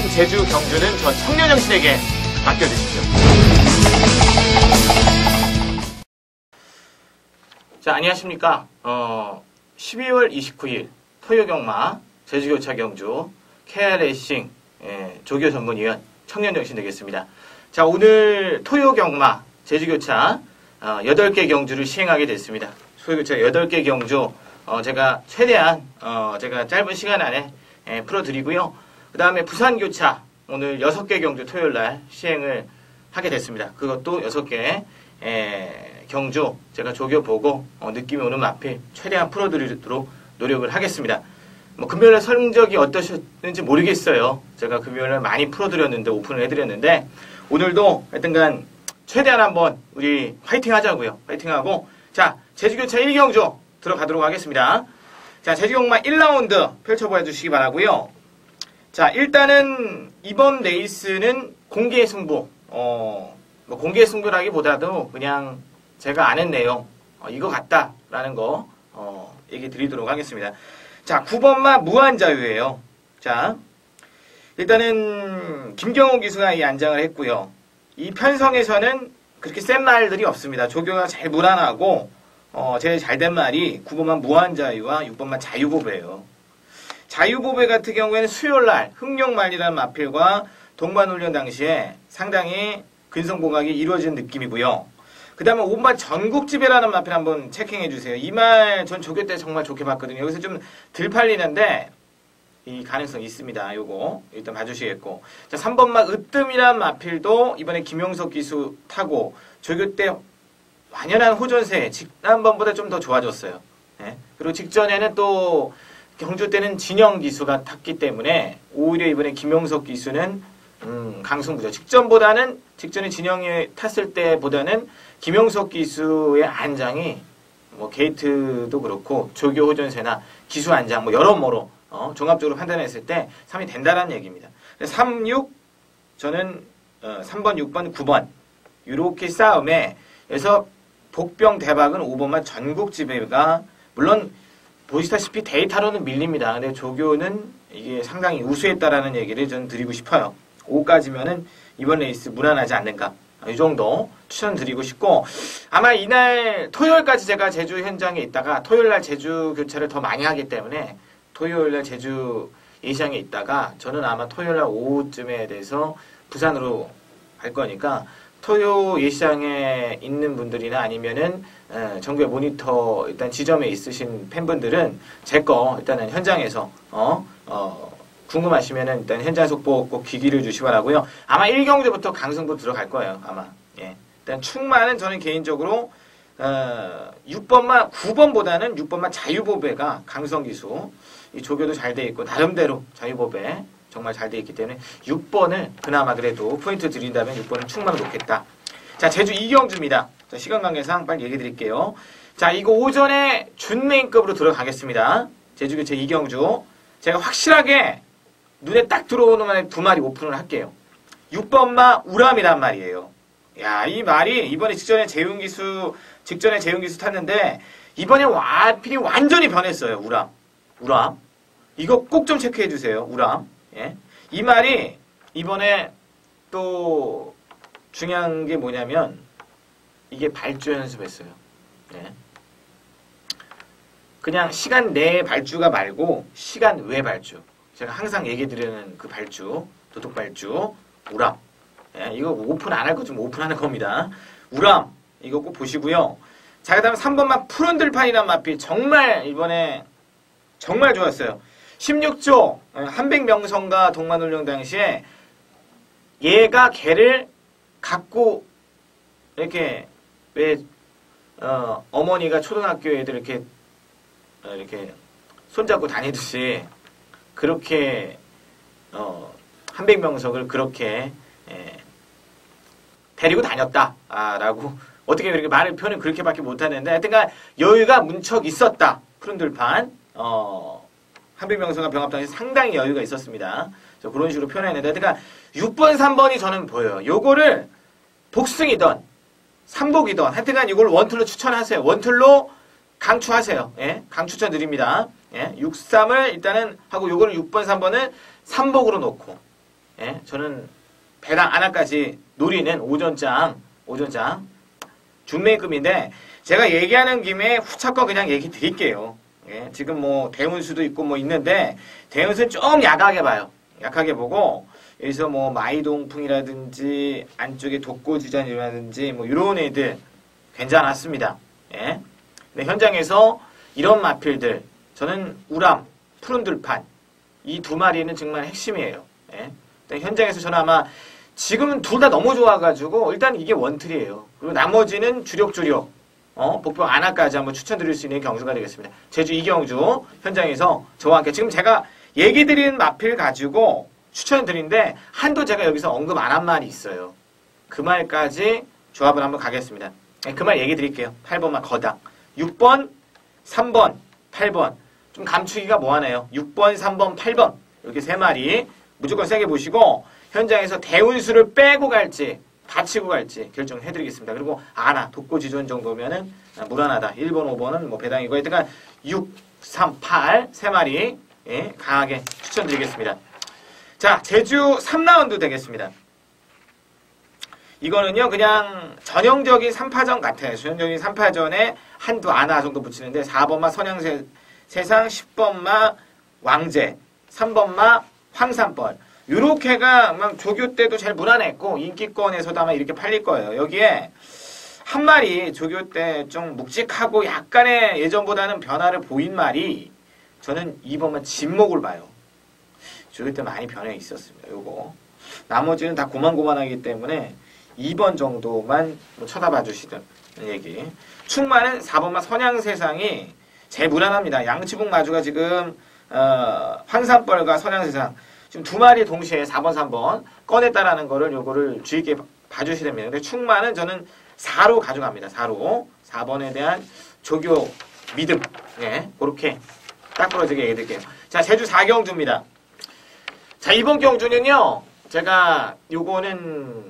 부산, 제주, 경주는 저 청년 정신에게 맡겨주십시오. 자, 안녕하십니까. 어, 12월 29일 토요경마 제주교차 경주 KR레이싱 예, 조교 전문위원 청년 정신 되겠습니다. 자, 오늘 토요경마 제주교차 어, 8개 경주를 시행하게 됐습니다. 토요교차 8개 경주 어, 제가 최대한 어, 제가 짧은 시간 안에 예, 풀어드리고요. 그 다음에 부산교차 오늘 6개 경주 토요일 날 시행을 하게 됐습니다. 그것도 6개 예, 경주 제가 조교보고 어, 느낌이 오는 마필 최대한 풀어드리도록 노력을 하겠습니다. 뭐 금요일에 성적이 어떠셨는지 모르겠어요. 제가 금요일에 많이 풀어드렸는데 오픈을 해드렸는데 오늘도 하여튼간 최대한 한번 우리 화이팅 하자고요. 화이팅 하고 자 제주교차 1경주 들어가도록 하겠습니다. 자 제주경마 1라운드 펼쳐보아 주시기 바라고요. 자 일단은 이번 레이스는 공개 승부 어, 뭐 공개 승부라기보다도 그냥 제가 아는 내용 어, 이거 같다라는 거 어, 얘기 드리도록 하겠습니다. 자 9번마 무한자유예요. 자 일단은 김경호 기수가 이 안장을 했고요. 이 편성에서는 그렇게 센 말들이 없습니다. 조교가 잘 무난하고 어, 제일 잘 된 말이 9번만 무한자유와 6번만 자유보배예요. 자유보배 같은 경우에는 수요일날 흑룡말이라는 마필과 동반훈련 당시에 상당히 근성공학이 이루어진 느낌이고요. 그 다음에 5번 전국지배라는 마필 한번 체킹해 주세요. 이 말 전 조교 때 정말 좋게 봤거든요. 여기서 좀 덜 팔리는데 이 가능성 있습니다. 요거 일단 봐주시겠고 자 3번만 으뜸이란 마필도 이번에 김용석 기수 타고 조교 때 완연한 호전세 지난번보다 좀 더 좋아졌어요. 네? 그리고 직전에는 또 경주 때는 진영 기수가 탔기 때문에 오히려 이번에 김용석 기수는 음, 강승부죠. 직전보다는 직전에 진영이 탔을 때보다는 김용석 기수의 안장이 뭐 게이트도 그렇고 조교 호전세나 기수 안장 뭐 여러모로 어, 종합적으로 판단했을 때 3이 된다라는 얘기입니다. 3, 6 저는 어, 3번, 6번, 9번 이렇게 싸움에 그래서 복병 대박은 5번만 전국 지배가 물론 보시다시피 데이터로는 밀립니다. 근데 조교는 이게 상당히 우수했다라는 얘기를 저는 드리고 싶어요. 5까지면은 이번 레이스 무난하지 않는가. 이 정도 추천드리고 싶고 아마 이날 토요일까지 제가 제주 현장에 있다가 토요일날 제주 교차를 더 많이 하기 때문에 토요일날 제주 예시장에 있다가 저는 아마 토요일날 오후쯤에 대해서 부산으로 갈 거니까 토요 예시장에 있는 분들이나 아니면은 전국의 모니터 일단 지점에 있으신 팬분들은 제 거 일단은 현장에서 어, 어 궁금하시면은 일단 현장 속보 꼭 기기를 주시 기 바라고요. 아마 1경주부터 강승부 들어갈 거예요. 아마 예. 일단 충만은 저는 개인적으로 어, 6번만 9번보다는 6번만 자유보배가 강성 기수 이 조교도 잘 돼 있고 나름대로 자유보배 정말 잘 돼 있기 때문에 6번을 그나마 그래도 포인트 드린다면 6번을 충만 놓겠다. 자 제주 이경주입니다. 자, 시간 관계상 빨리 얘기 드릴게요. 자 이거 오전에 준메인급으로 들어가겠습니다. 제주교체 이경주 제가 확실하게 눈에 딱 들어오는 만에 두 마리 오픈을 할게요. 6번마 우람이란 말이에요. 야, 이 말이 이번에 직전에 재윤기수, 직전에 재윤기수 탔는데, 이번에 와필이 완전히 변했어요, 우람. 우람. 이거 꼭 좀 체크해 주세요, 우람. 예. 이 말이 이번에 또 중요한 게 뭐냐면, 이게 발주 연습했어요. 예. 그냥 시간 내 발주가 말고, 시간 외 발주. 제가 항상 얘기 드리는 그 발주, 도둑 발주, 우람. 예, 이거 오픈 안 할 거 좀 오픈하는 겁니다. 우람, 이거 꼭 보시고요. 자, 그 다음에 3번만 푸른 들판이란 마필. 정말 이번에 정말 좋았어요. 16조 예, 한백명성과 동만훈련 당시에 얘가 개를 갖고 이렇게 왜 어, 어머니가 초등학교 애들 이렇게 어, 이렇게 손잡고 다니듯이 그렇게 어, 한백명석을 그렇게 예, 데리고 다녔다라고 어떻게 그렇게 말을 표현을 그렇게밖에 못하는데 하여튼간 여유가 문척 있었다. 푸른들판 어, 한백명석과 병합 당시 상당히 여유가 있었습니다. 그런 식으로 표현했는데 하여튼간 6번 3번이 저는 보여요. 요거를 복승이던 삼복이던 하여튼간 이걸 원툴로 추천하세요. 원툴로 강추하세요. 예? 강추천 드립니다. 예? 6, 3을 일단은 하고 요거를 6번, 3번을 3복으로 놓고 예, 저는 배당 하나까지 노리는 오전장, 오전장 준매금인데 제가 얘기하는 김에 후차권 그냥 얘기 드릴게요. 예, 지금 뭐 대운수도 있고 뭐 있는데 대운수는 좀 약하게 봐요. 약하게 보고 여기서 뭐 마이동풍이라든지 안쪽에 독고지전이라든지 뭐 이런 애들 괜찮았습니다. 예. 근데 현장에서 이런 마필들 저는 우람, 푸른들판 이 두 마리는 정말 핵심이에요. 예. 현장에서 저는 아마 지금은 둘 다 너무 좋아가지고 일단 이게 원틀이에요. 그리고 나머지는 주력주력 어, 복병 안하까지 한번 추천드릴 수 있는 경주가 되겠습니다. 제주 이경주 현장에서 저와 함께 지금 제가 얘기 드린 마필 가지고 추천드린데 한도 제가 여기서 언급 안 한 말이 있어요. 그 말까지 조합을 한번 가겠습니다. 네, 그말 얘기 드릴게요. 8번만 거당. 6번, 3번, 8번. 좀 감추기가 뭐하네요. 6번, 3번, 8번. 이렇게 세 마리 무조건 세게 보시고 현장에서 대운수를 빼고 갈지 받치고 갈지 결정해드리겠습니다. 그리고 아나 독고지존 정도면은 무난하다. 1번, 5번은 뭐 배당이고 하여튼 6, 3, 8 세 마리 예, 강하게 추천드리겠습니다. 자, 제주 3라운드 되겠습니다. 이거는요, 그냥 전형적인 3파전 같아요. 전형적인 3파전에 한두 아나 정도 붙이는데 4번마 선양세, 세상 10번마 왕제, 3번마 황산벌. 요렇게가 막 조교 때도 잘 무난했고 인기권에서도 아마 이렇게 팔릴 거예요. 여기에 한 마리 조교 때 좀 묵직하고 약간의 예전보다는 변화를 보인 말이 저는 2번만 진목을 봐요. 조교 때 많이 변해 있었습니다. 요거. 나머지는 다 고만고만하기 때문에 2번 정도만 뭐 쳐다봐 주시던 얘기. 충만은 4번만 선양세상이 제일 무난합니다. 양치북 마주가 지금 어, 황산벌과 선양세상 지금 두 마리 동시에 4번, 3번 꺼냈다라는 거를 요거를 주의 깊게 봐주셔야 됩니다. 근데 충만은 저는 4로 가져갑니다. 4로. 4번에 대한 조교 믿음. 예, 그렇게 딱 부러지게 얘기해 드릴게요. 자, 제주 4경주입니다. 자, 이번 경주는요, 제가 요거는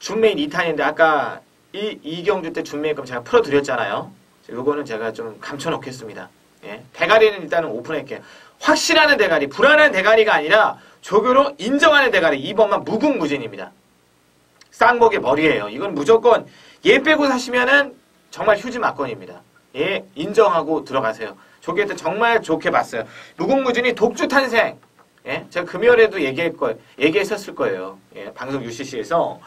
준메인 2탄인데 아까 이, 이 경주 때 준메인급 제가 풀어드렸잖아요. 요거는 제가 좀 감춰놓겠습니다. 예, 대가리는 일단은 오픈할게요. 확실하는 대가리, 불안한 대가리가 아니라 조교로 인정하는 대가리 2번만 무궁무진입니다. 쌍복의 머리예요. 이건 무조건 얘 빼고 사시면은 정말 휴지 막건입니다. 예, 인정하고 들어가세요. 조교한테 정말 좋게 봤어요. 무궁무진이 독주 탄생. 예, 제가 금요일에도 얘기할 거, 얘기했었을 거예요. 예, 방송 UCC에서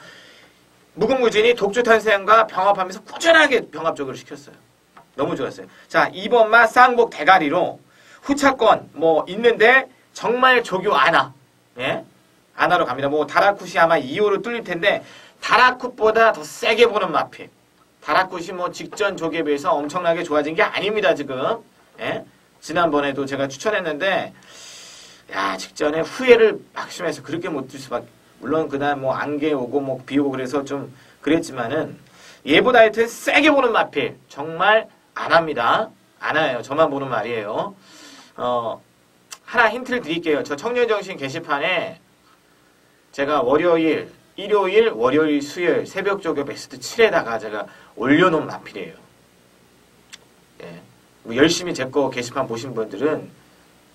무궁무진이 독주 탄생과 병합하면서 꾸준하게 병합적으로 시켰어요. 너무 좋았어요. 자, 2번만 쌍복 대가리로 후차권 뭐 있는데 정말 조교 아나. 예? 아나로 갑니다. 뭐 다라쿠시 아마 2호로 뚫릴 텐데 다라쿠보다 더 세게 보는 마필. 다라쿠시 뭐 직전 조개에 비해서 엄청나게 좋아진 게 아닙니다, 지금. 예? 지난번에도 제가 추천했는데 야, 직전에 후회를 막심해서 그렇게 못들 수밖에 물론 그날 뭐 안개 오고 뭐 비 오고 그래서 좀 그랬지만은 얘보다 하여튼 세게 보는 마필 정말 안 합니다. 안 해요. 저만 보는 말이에요. 어, 하나 힌트를 드릴게요. 저 청년정신 게시판에 제가 월요일, 일요일, 월요일, 수요일 새벽 조교 베스트 7에다가 제가 올려놓은 마필이에요. 예. 뭐 열심히 제 거 게시판 보신 분들은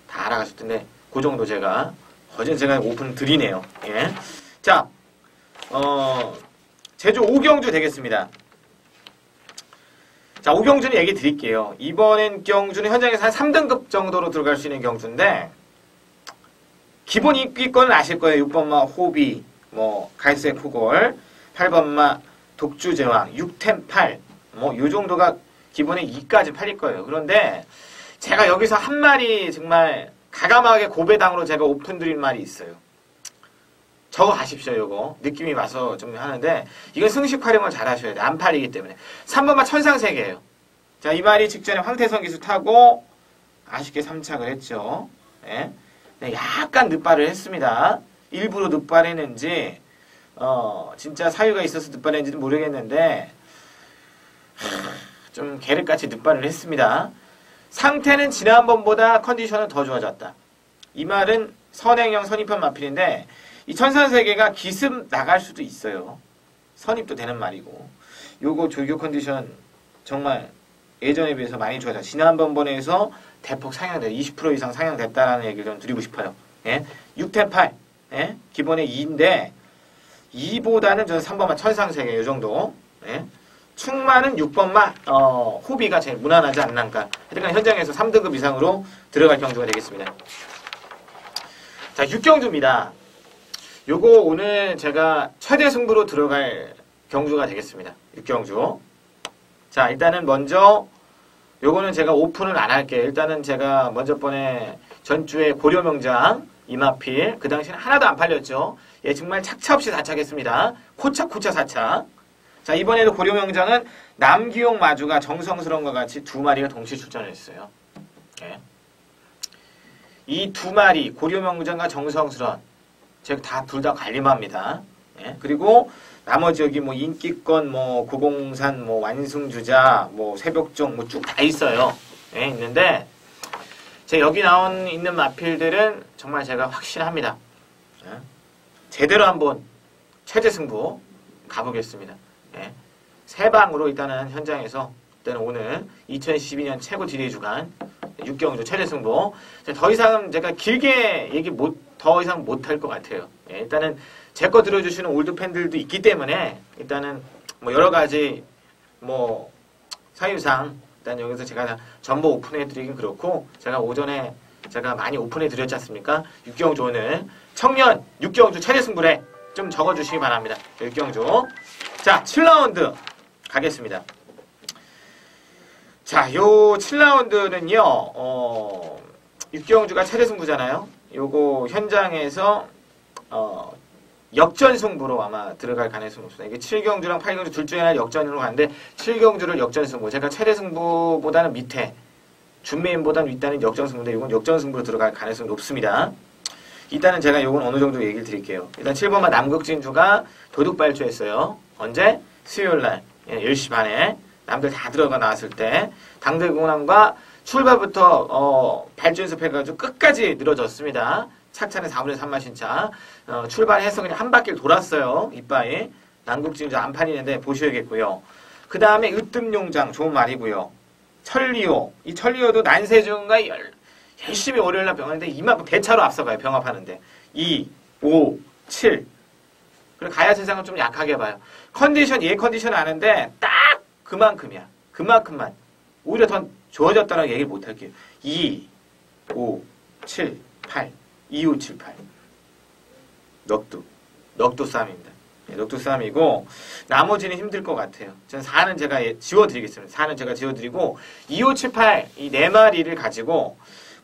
다 알아가실 텐데 그 정도 제가 어제 제가 오픈 드리네요. 예. 자, 어, 제주 오경주 되겠습니다. 자, 오경주는 얘기 드릴게요. 이번엔 경주는 현장에서 한 3등급 정도로 들어갈 수 있는 경주인데, 기본 입기권은 아실 거예요. 6번마 호비, 뭐, 갈색 포골, 8번마 독주제왕, 6템 8, 뭐, 요 정도가 기본에 2까지 팔릴 거예요. 그런데, 제가 여기서 한 마리 정말 가감하게 고배당으로 제가 오픈 드린 말이 있어요. 적어 가십시오, 요거. 느낌이 와서 좀 하는데, 이건 승식 활용을 잘 하셔야 돼. 안 팔리기 때문에. 3번만 천상세계예요. 자, 이 말이 직전에 황태성 기수 타고, 아쉽게 3착을 했죠. 예? 네, 약간 늦발을 했습니다. 일부러 늦발했는지, 어, 진짜 사유가 있어서 늦발했는지는 모르겠는데, 좀 계륵같이 늦발을 했습니다. 상태는 지난번보다 컨디션은 더 좋아졌다. 이 말은 선행형 선입편 마필인데, 이 천산세계가 기습 나갈 수도 있어요. 선입도 되는 말이고. 요거 조교 컨디션 정말 예전에 비해서 많이 좋아져. 지난번번에서 대폭 상향돼. 20% 이상 상향됐다라는 얘기를 좀 드리고 싶어요. 예? 6대 8. 예? 기본에 2인데 2보다는 저는 3번만 천상세계 이 정도. 예? 충만은 6번만 어, 호비가 제일 무난하지 않는가. 하여튼 현장에서 3등급 이상으로 들어갈 경주가 되겠습니다. 자, 6경주입니다. 요거 오늘 제가 최대 승부로 들어갈 경주가 되겠습니다. 6경주. 자, 일단은 먼저 요거는 제가 오픈을 안 할게요. 일단은 제가 먼저 번에 전주에 고려명장 이마필 그 당시에는 하나도 안 팔렸죠. 예, 정말 착차 없이 다차겠습니다. 코차코차 사차. 자, 이번에도 고려명장은 남기용 마주가 정성스러운 것 같이 두 마리가 동시 출전을 했어요. 예. 이두 마리 고려명장과 정성스러운 제가 다둘 다 관리마입니다. 예. 그리고 나머지 여기 뭐 인기권, 뭐 고공산, 뭐 완승주자, 뭐 새벽종 뭐 쭉 다 있어요. 예, 있는데 제 여기 나온 있는 마필들은 정말 제가 확신합니다. 예. 제대로 한번 최대 승부 가보겠습니다. 예. 세 방으로 일단은 현장에서 일단은 오늘 2012년 최고 딜의 주간 6경주 최대 승부 자, 더 이상은 제가 길게 얘기 못, 더 이상 못 할 것 같아요. 예, 일단은 제 거 들어주시는 올드 팬들도 있기 때문에 일단은 뭐 여러 가지 뭐 사유상 일단 여기서 제가 다 전부 오픈해 드리긴 그렇고 제가 오전에 제가 많이 오픈해 드렸지 않습니까? 6경주 오늘 청년 6경주 최대 승부래 좀 적어주시기 바랍니다. 6경주 자 7라운드 가겠습니다. 자, 요 7라운드는요, 어, 6경주가 최대 승부잖아요. 요거 현장에서, 어, 역전 승부로 아마 들어갈 가능성이 높습니다. 이게 7경주랑 8경주 둘 중에 하나 역전으로 가는데, 7경주를 역전 승부. 제가 최대 승부보다는 밑에, 준메인보다는 윗단은 역전 승부인데, 이건 역전 승부로 들어갈 가능성이 높습니다. 일단은 제가 요건 어느 정도 얘기를 드릴게요. 일단 7번만 남극진주가 도둑 발주했어요. 언제? 수요일 날, 예, 10시 반에. 남들 다 들어가 나왔을 때 당대 공항과 출발부터 어, 발주 연습해가지고 끝까지 늘어졌습니다. 착차는 4분의 3만 신차 어, 출발해서 그냥 한 바퀴를 돌았어요. 이빠이 남국진 안 팔리는데 보셔야겠고요. 그 다음에 으뜸용장 좋은 말이고요. 천리오 이 천리오도 난세중과 열, 열심히 월요일날 병하는데 이만큼 대차로 앞서가요. 병합하는데 2, 5, 7 그리고 가야 세상은 좀 약하게 봐요. 컨디션 얘 컨디션 아는데 딱 그만큼이야. 그만큼만. 오히려 더 좋아졌다라고 얘기를 못 할게요. 2, 5, 7, 8. 2, 5, 7, 8. 넉두. 넉두 싸움입니다. 네, 넉두 싸움이고, 나머지는 힘들 것 같아요. 전 4는 제가 예, 지워드리겠습니다. 4는 제가 지워드리고, 2, 5, 7, 8. 이 네 마리를 가지고,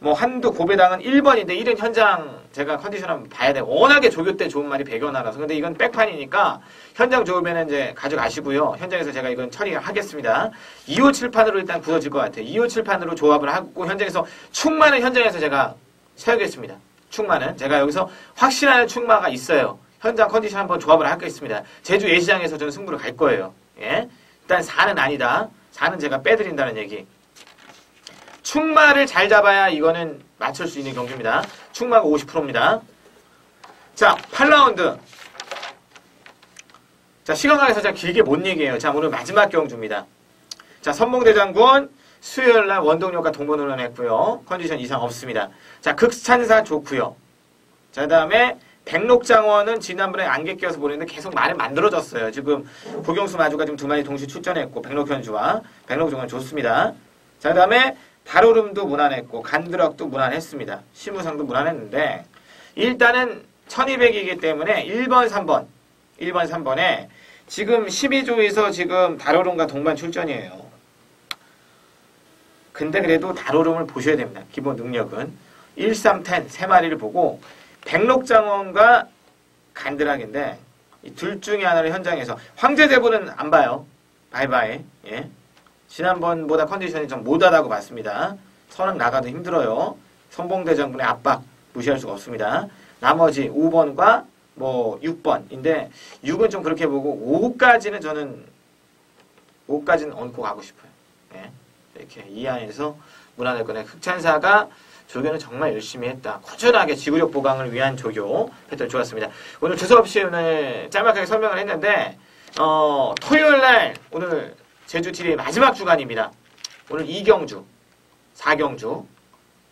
뭐 한두 고배당은 1번인데 1은 현장 제가 컨디션 한번 봐야 돼요. 워낙에 조교 때 좋은 말이 100여 나라서. 근데 이건 백판이니까 현장 좋으면 이제 가져가시고요. 현장에서 제가 이건 처리하겠습니다. 257판으로 일단 굳어질 것 같아요. 257판으로 조합을 하고 현장에서 충만은 현장에서 제가 세우겠습니다. 충만은. 제가 여기서 확실한 충마가 있어요. 현장 컨디션 한번 조합을 하겠습니다. 제주 예시장에서 저는 승부를 갈 거예요. 예? 일단 4는 아니다. 4는 제가 빼드린다는 얘기. 충마를 잘 잡아야 이거는 맞출 수 있는 경주입니다. 충마가 50%입니다. 자, 8라운드. 자, 시간 제가 길게 못 얘기해요. 자, 오늘 마지막 경주입니다. 자, 선봉대장군 수요일 날 원동력과 동번으로 했고요. 컨디션 이상 없습니다. 자, 극찬사 좋고요. 자, 그 다음에 백록장원은 지난번에 안개 껴서 보냈는데 계속 말을 만들어졌어요. 지금 고경수 마주가 지금 두 마리 동시 출전했고 백록현주와 백록장원 좋습니다. 자, 그 다음에 다로름도 무난했고 간드럭도 무난했습니다. 시무상도 무난했는데 일단은 1200이기 때문에 1번, 3번 1번, 3번에 지금 12조에서 지금 다로름과 동반 출전이에요. 근데 그래도 다로름을 보셔야 됩니다. 기본 능력은 1, 3, 10 세 마리를 보고 백록장원과 간드락인데 둘 중에 하나를 현장에서 황제대부는 안 봐요. 바이바이. 예. 지난번보다 컨디션이 좀 못하다고 봤습니다. 선악 나가도 힘들어요. 선봉대장군의 압박 무시할 수가 없습니다. 나머지 5번과 뭐 6번인데 6은 좀 그렇게 보고 5까지는 저는 5까지는 얹고 가고 싶어요. 예. 이렇게 이 안에서 거네. 흑찬사가 조교는 정말 열심히 했다. 꾸준하게 지구력 보강을 위한 조교 패턴 좋았습니다. 오늘 주소없이 오늘 짤막하게 설명을 했는데 어, 토요일 날 오늘 제주 TV의 마지막 주간입니다. 오늘 2경주, 4경주,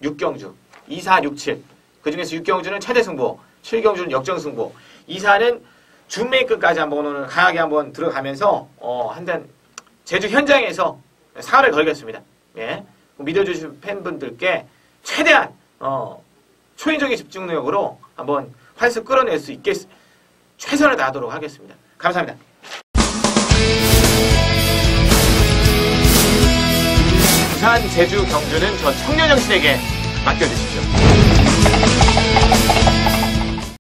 6경주, 2, 4, 6, 7. 그 중에서 6경주는 최대 승부. 7경주는 역전 승부. 이사는 준메이크까지 한번 오늘 강하게 한번 들어가면서 어, 한잔 제주 현장에서 사활을 걸겠습니다. 예. 믿어주신 팬분들께 최대한 어, 초인적인 집중력으로 한번 활수 끌어낼 수 있겠 최선을 다하도록 하겠습니다. 감사합니다. 부산, 제주, 경주는 저 청년 정신에게 맡겨주십시오.